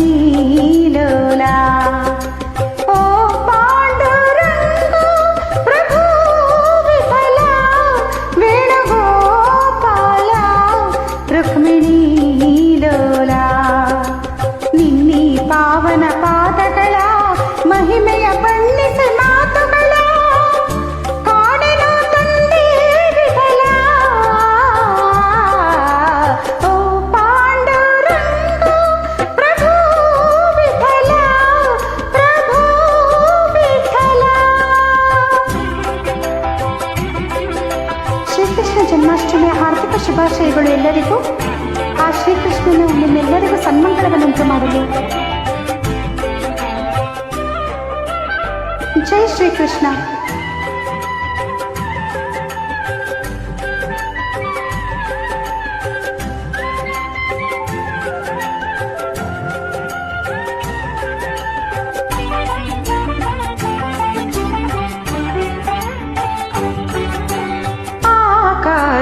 ছিল না ಶ್ರೀಕೃಷ್ಣ ಜನ್ಮಾಷ್ಟಮಿಯ ಹಾರ್ದಿಕ ಶುಭಾಶಯಗಳು ಎಲ್ಲರಿಗೂ. ಆ ಶ್ರೀಕೃಷ್ಣನು ನಿಮ್ಮೆಲ್ಲರಿಗೂ ಸನ್ಮಂಗಳವನ್ನುಂಟು ಮಾಡಲಿ. ಜೈ ಶ್ರೀಕೃಷ್ಣ.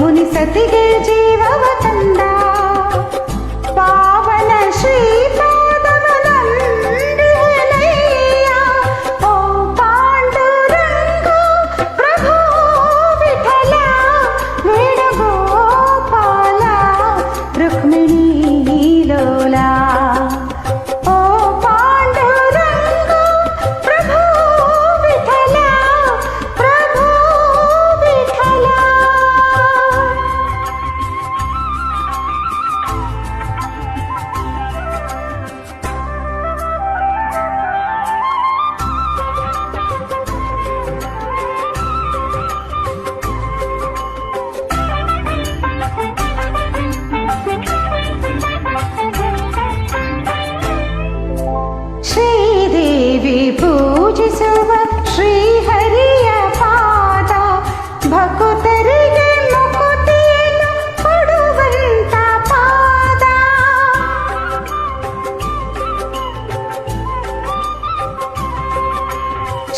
ಮುನಿಸತಿಗೆ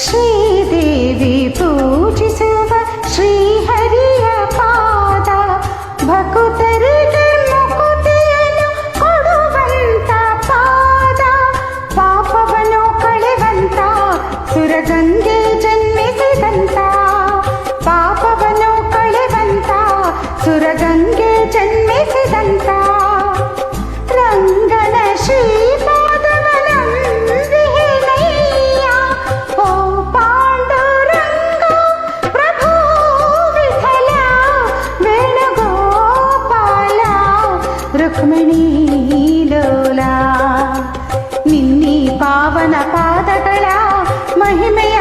ಶ್ರೀದೇವಿ ಪೂಜಿಸುವ ಶ್ರೀಹರಿಯ ಪಾದ ಭಕ್ತರಿಗೆ ಮುಕುತಿಯನ್ನು ಕೊಡುವಂತ ಪಾದ ಪಾಪವನ್ನು ಕಳೆವಂತ ಸುರಗಂಗೆ ಮಹಿಮೆಯ